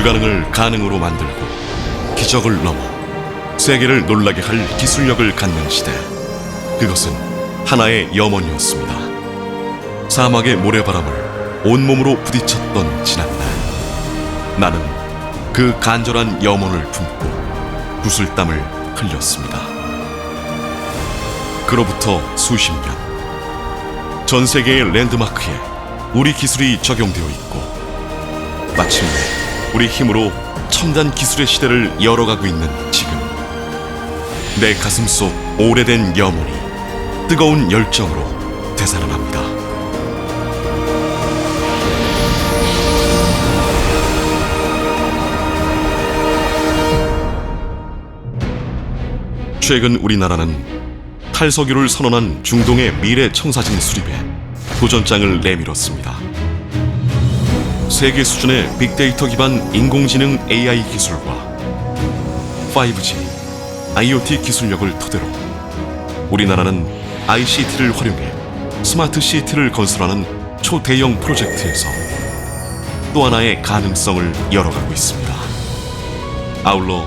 불가능을 가능으로 만들고 기적을 넘어 세계를 놀라게 할 기술력을 갖는 시대. 그것은 하나의 염원이었습니다. 사막의 모래바람을 온몸으로 부딪혔던 지난날. 나는 그 간절한 염원을 품고 구슬땀을 흘렸습니다. 그로부터 수십 년. 전 세계의 랜드마크에 우리 기술이 적용되어 있고 마침내 우리 힘으로 첨단 기술의 시대를 열어가고 있는 지금 내 가슴 속 오래된 염원이 뜨거운 열정으로 되살아납니다. 최근 우리나라는 탈석유를 선언한 중동의 미래 청사진 수립에 도전장을 내밀었습니다. 세계 수준의 빅데이터 기반 인공지능 AI 기술과 5G, IoT 기술력을 토대로 우리나라는 ICT를 활용해 스마트 시티를 건설하는 초대형 프로젝트에서 또 하나의 가능성을 열어가고 있습니다. 아울러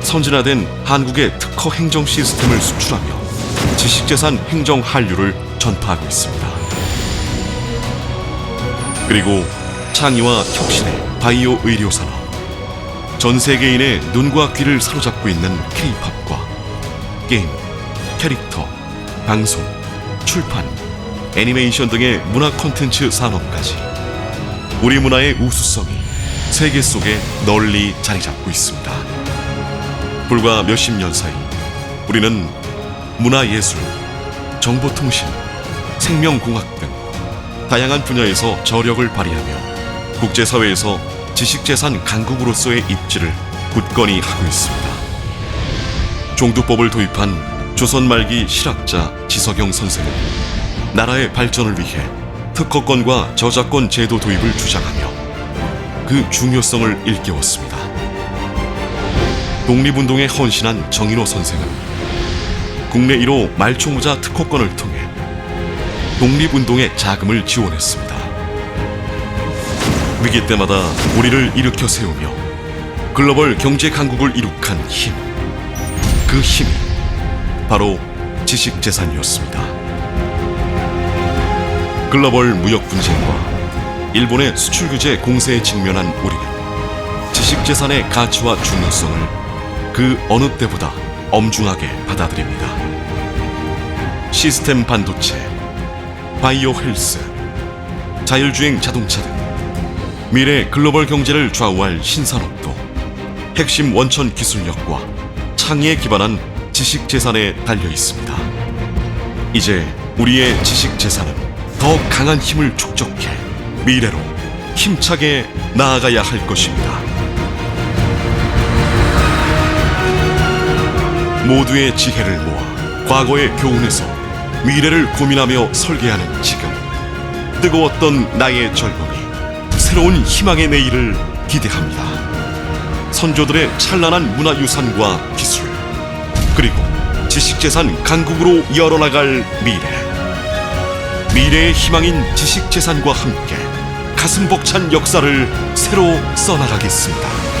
선진화된 한국의 특허 행정 시스템을 수출하며 지식재산 행정 한류를 전파하고 있습니다. 그리고 창의와 혁신의 바이오 의료 산업, 전 세계인의 눈과 귀를 사로잡고 있는 K-팝과 게임, 캐릭터, 방송, 출판, 애니메이션 등의 문화 콘텐츠 산업까지 우리 문화의 우수성이 세계 속에 널리 자리 잡고 있습니다. 불과 몇십 년 사이 우리는 문화예술, 정보통신, 생명공학 등 다양한 분야에서 저력을 발휘하며 국제사회에서 지식재산 강국으로서의 입지를 굳건히 하고 있습니다. 종두법을 도입한 조선 말기 실학자 지석영 선생은 나라의 발전을 위해 특허권과 저작권 제도 도입을 주장하며 그 중요성을 일깨웠습니다. 독립운동에 헌신한 정인호 선생은 국내 1호 말초모자 특허권을 통해 독립운동의 자금을 지원했습니다. 위기 때마다 우리를 일으켜 세우며 글로벌 경제 강국을 이룩한 힘. 그 힘이 바로 지식 재산이었습니다. 글로벌 무역 분쟁과 일본의 수출 규제 공세에 직면한 우리는 지식 재산의 가치와 중요성을 그 어느 때보다 엄중하게 받아들입니다. 시스템 반도체, 바이오 헬스, 자율주행 자동차 등 미래 글로벌 경제를 좌우할 신산업도 핵심 원천 기술력과 창의에 기반한 지식 재산에 달려 있습니다. 이제 우리의 지식 재산은 더 강한 힘을 축적해 미래로 힘차게 나아가야 할 것입니다. 모두의 지혜를 모아 과거의 교훈에서 미래를 고민하며 설계하는 지금 뜨거웠던 나의 젊음이 새로운 희망의 내일을 기대합니다. 선조들의 찬란한 문화유산과 기술 그리고 지식재산 강국으로 열어나갈 미래 미래의 희망인 지식재산과 함께 가슴 벅찬 역사를 새로 써나가겠습니다.